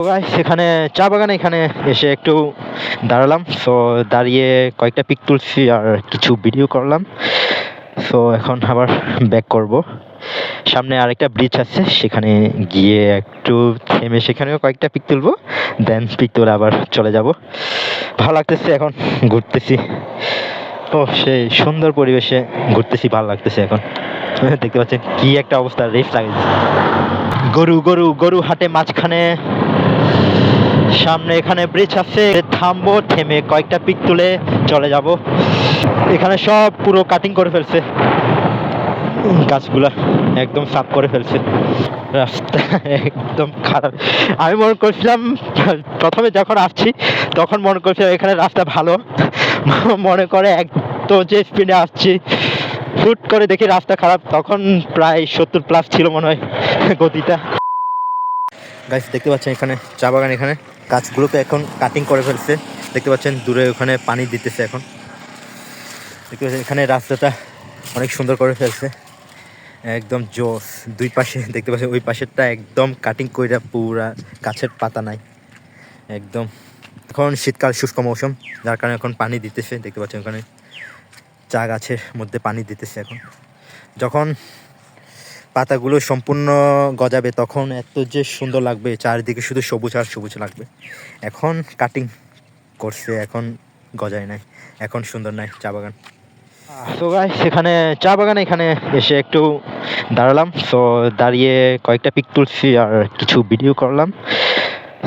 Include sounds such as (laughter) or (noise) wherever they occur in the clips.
সেখানে চা বাগানে এখানে এসে একটু দাঁড়ালাম। সো দাঁড়িয়ে কয়েকটা পিক তুলছি আর কিছু ভিডিও করলাম। সো এখন আবার ব্যাক করব। সামনে আরেকটা ব্রিজ আছে, সেখানে গিয়ে একটু থেমে সেখানেও কয়েকটা পিক তুলবো। দেন পিক তুলে আবার চলে যাব। ভালো লাগতেছে এখন ঘুরতেছি। ও, সেই সুন্দর পরিবেশে ঘুরতেছি, ভালো লাগতেছে এখন। (laughs) দেখতে পাচ্ছেন কি একটা অবস্থা রেস লাগে গরু গরু গরু হাটে মাঝখানে সামনে এখানে ব্রিজ আছে থামবো, থেমে কয়েকটা পিক তুলে চলে যাব। এখানে সব পুরো কাটিং করে ফেলছে। গাছগুলা একদম সাফ করে ফেলছে। রাস্তা একদম খারাপ। আমি মনে করছিলাম, প্রথমে যখন আসছি, তখন মনে করছিলাম এখানে রাস্তা ভালো। মনে করে এক তো যে স্পিডে আসছি, হুট করে দেখি রাস্তা খারাপ। তখন প্রায় সত্তর প্লাস ছিল মনে হয় গতিটা। গাছ দেখতে পাচ্ছেন এখানে, চা বাগান এখানে। গাছগুলোকে এখন কাটিং করে ফেলছে। দেখতে পাচ্ছেন, দূরে ওখানে পানি দিতেছে এখন। দেখতে পাচ্ছেন, এখানে রাস্তাটা অনেক সুন্দর করে ফেলছে। একদম জোস। দুই পাশে, দেখতে পাচ্ছেন, ওই পাশেরটা একদম কাটিং কইরা পুরা গাছের পাতা নাই। একদম। এখন শীতকাল, শুষ্ক মৌসুম, যার কারণে এখন পানি দিতেছে। দেখতে পাচ্ছেন, ওখানে চা গাছের মধ্যে পানি দিতেছে এখন। যখন পাতাগুলো সম্পূর্ণ গজাবে, তখন এত যে সুন্দর লাগবে, চারিদিকে শুধু সবুজ আর সবুজ লাগবে। এখন কাটিং করছে, এখন গজায় নাই, এখন সুন্দর নাই চা বাগান। তো গাই সেখানে চা বাগানে এখানে এসে একটু দাঁড়ালাম। সো দাঁড়িয়ে কয়েকটা পিক তুলছি আর কিছু ভিডিও করলাম।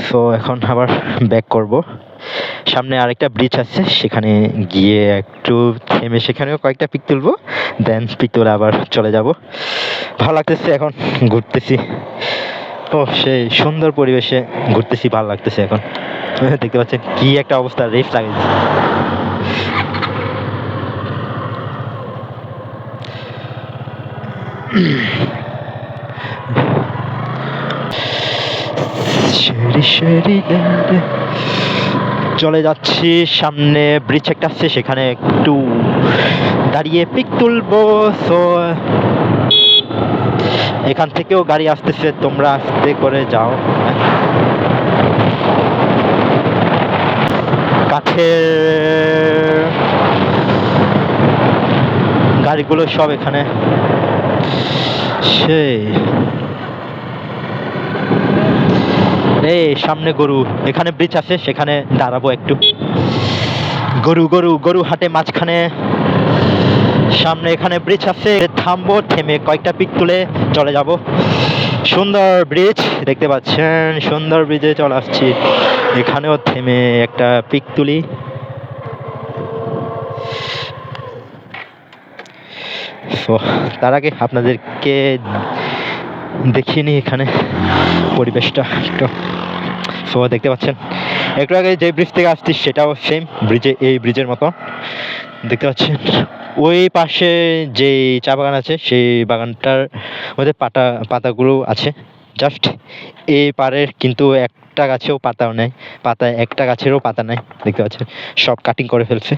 সো এখন আবার ব্যাক করব। সামনে আরেকটা ব্রিজ আছে, সেখানে গিয়ে একটু থেমে সেখানেও কয়েকটা পিক তুলবো দেন পিক তুলে আবার চলে যাব। ভালো লাগতেছে এখন ঘুরতেছি। ও, সেই সুন্দর পরিবেশে ঘুরতেছি, ভালো লাগতেছে এখন। (laughs) দেখতে পাচ্ছেন কি একটা অবস্থা রেস লাগে (clears throat) শেরি শেরি ল্যান্ডে চলে যাচ্ছি, সামনে ব্রিজ একটা আছে, সেখানে একটু দাঁড়িয়ে পিক তুলবো। সো এখান থেকেও গাড়ি আসতেছে, তোমরা আস্তে করে যাও। কাঠের গাড়িগুলো সব এখানে। সেই। এই সামনে গরু, এখানে ব্রিজ আছে, সেখানে দাঁড়াবো একটু। গরু গরু গরু হাটে মাঝখানে। সামনে এখানে ব্রিজ আছে, থামবো, থেমে কয়েকটা পিক তুলে চলে যাব। সুন্দর ব্রিজ দেখতে পাচ্ছেন, সুন্দর ব্রিজে চলে আসছি। এখানেও থেমে একটা পিক তুলি। তার আগে আপনাদেরকে দেখিয়ে নিই এখানে পরিবেশটা একটু। সো দেখতে পাচ্ছেন? একটু আগে যে ব্রিজ থেকে আসছি, সেটাও সেম ব্রিজে এই ব্রিজের মতো। দেখতে পাচ্ছেন? ওই পাশে যে চা বাগান আছে, সেই বাগানটার মধ্যে পাতা পাতাগুলো আছে। জাস্ট এই পারের কিন্তু একটা গাছেও পাতাও নেই। পাতা একটা গাছেরও পাতা নেই। দেখতে পাচ্ছেন? সব কাটিং করে ফেলছে।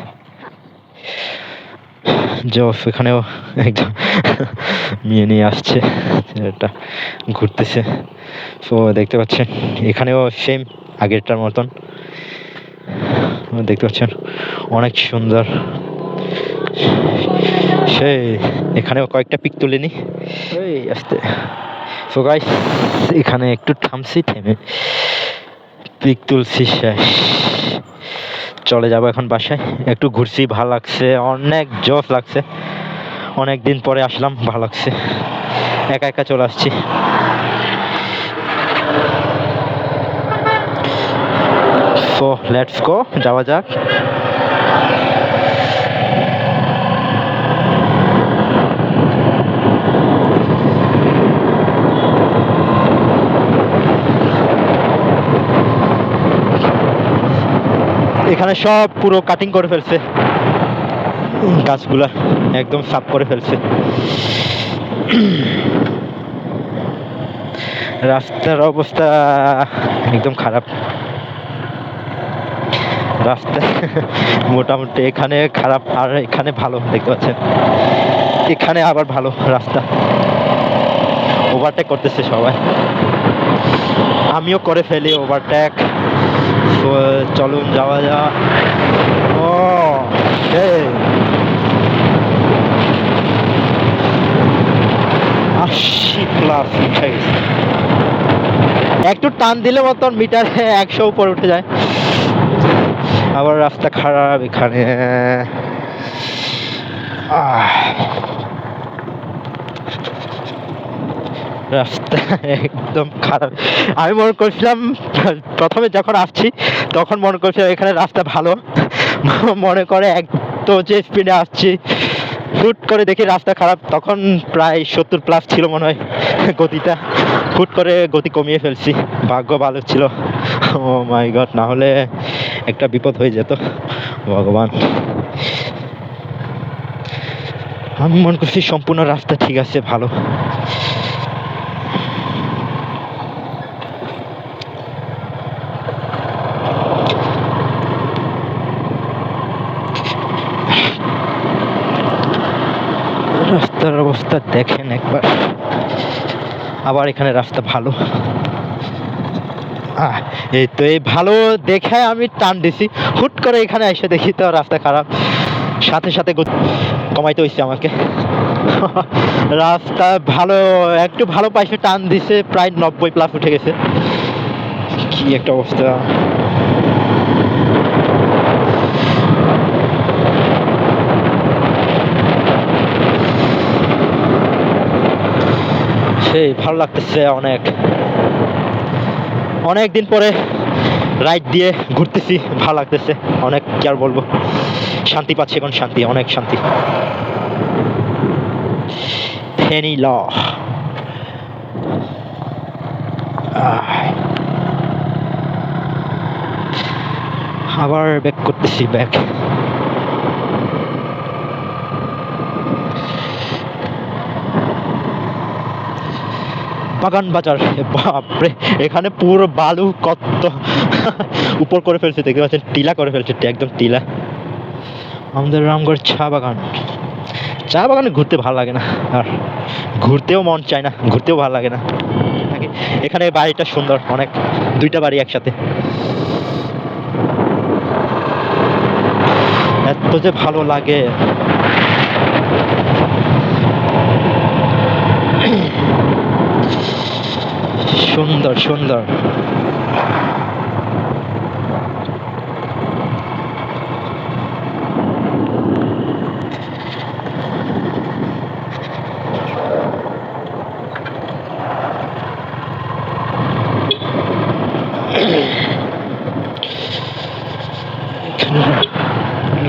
জস এখানেও একজন মেয়ে নিয়ে আসছে এটা ঘুরতেছে। সো দেখতে পাচ্ছেন, এখানেও সেম আগেরটার মতন। দেখতে পাচ্ছেন, অনেক সুন্দর। সেই, এখানেও কয়েকটা পিক তুলে নি। আসতে। সো গাইস এখানে একটু থামছি, থেমে পিক তুলছি, শেষ। চলে যাব এখন বাসায়। একটু ঘুরছি, ভালো লাগছে, অনেক জোশ লাগছে। অনেক দিন পরে আসলাম, ভালো লাগছে। একা একা চলে আসছি। সো লেটস গো যাওয়া যাক। এখানে সব পুরো কাটিং করে ফেলছে। গাছগুলা একদম সাফ করে ফেলছে। রাস্তার অবস্থা একদম খারাপ। রাস্তা মোটামুটি এখানে খারাপ আর এখানে ভালো, দেখতে পাচ্ছেন। এখানে আবার ভালো রাস্তা। ওভারটেক করতেছে সবাই। আমিও করে ফেলি ওভারটেক চলুন, যাওয়া যাক। ও আশি প্লাস উঠে গেছে। একটু টান দিলে মতন মিটারে একশো উপর উঠে যায়। আবার রাস্তা খারাপ এখানে। আহ। একদম খারাপ। আমি মনে করছিলাম, প্রথমে যখন আসছি, তখন মনে করছিলাম এখানে রাস্তা ভালো। মনে করে এক তো যে স্পিডে আসছি, হুট করে দেখি রাস্তা খারাপ, তখন প্রায় সত্তর প্লাস ছিল মনে হয় গতিটা। হুট করে গতি কমিয়ে ফেলছি, ভাগ্য ভালো ছিল। ও মাই গড না হলে একটা বিপদ হয়ে যেত, ভগবান। আমি মনে করছি সম্পূর্ণ রাস্তা ঠিক আছে, ভালো। অবস্থা দেখেন একবার। আবার এখানে রাস্তা ভালো। এই তো এই ভালো দেখে আমি টান দিছি। হুট করে এখানে এসে দেখি তো রাস্তা খারাপ। সাথে সাথে কমাইতে হয়েছে আমাকে। (laughs) রাস্তা ভালো, একটু ভালো পাইছে, টান দিছে, প্রায় নব্বই প্লাস উঠে গেছে। কি একটা অবস্থা। সেই ভালো লাগতেছে অনেক। অনেক দিন পরে রাইড দিয়ে ঘুরতেছি, ভালো লাগতেছে। অনেক কি আর বলব। শান্তি পাচ্ছি এখন, শান্তি, অনেক শান্তি। ফেনি ল। আবার ব্যাক করতেছি ব্যাক বাগান বাজার। বাপরে, এখানে পুরো বালু কত। উপর করে ফেলছে, দেখতে পাচ্ছেন? টিলা করে ফেলছে একদম টিলা। আমাদের রামগড় চা বাগান। চা বাগানে ঘুরতে ভালো লাগে না। আর ঘুরতেও মন চায় না, ঘুরতেও ভালো লাগে না। এখানে বাড়িটা সুন্দর, অনেক, দুইটা বাড়ি একসাথে। এত যে ভালো লাগে। সুন্দর সুন্দর।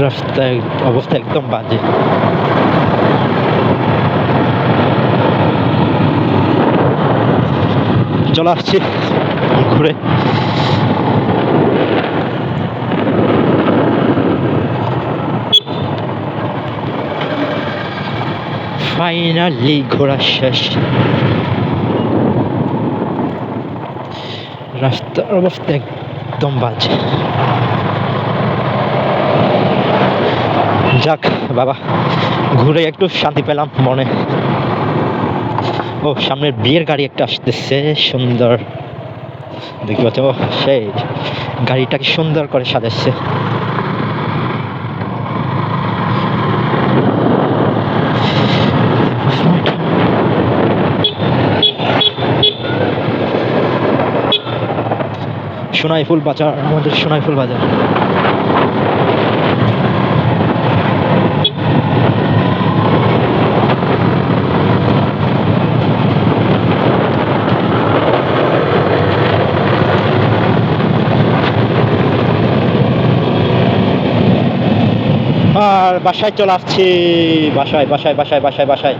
রাস্তায় অবস্থা একদম বাজে। চলে আসছি ঘুরে। ফাইনালি ঘোরা শেষ। রাস্তার অবস্থা একদম বাজে। যাক, বাবা, ঘুরে একটু শান্তি পেলাম মনে। ও, সামনের বিয়ের গাড়ি একটা আসতেছে, সুন্দর। দেখতে পাচ্ছ? ও, সেই গাড়িটাকে সুন্দর করে সাজাচ্ছে। সোনাইফুল বাজার, আমাদের সোনাইফুল বাজার। আর বাসায় চলে আসছি। বাসায় বাসায় বাসায় বাসায় বাসায়।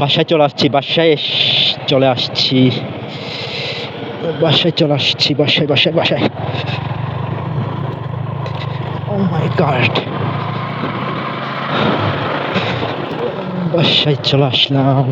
বাসায় চলে আসছি, বাসায় চলে আসছি। বাসায় চলে আসছি, বাসায় বাসায় বাসায়। ও মাই গড বাসায় চলে আসলাম।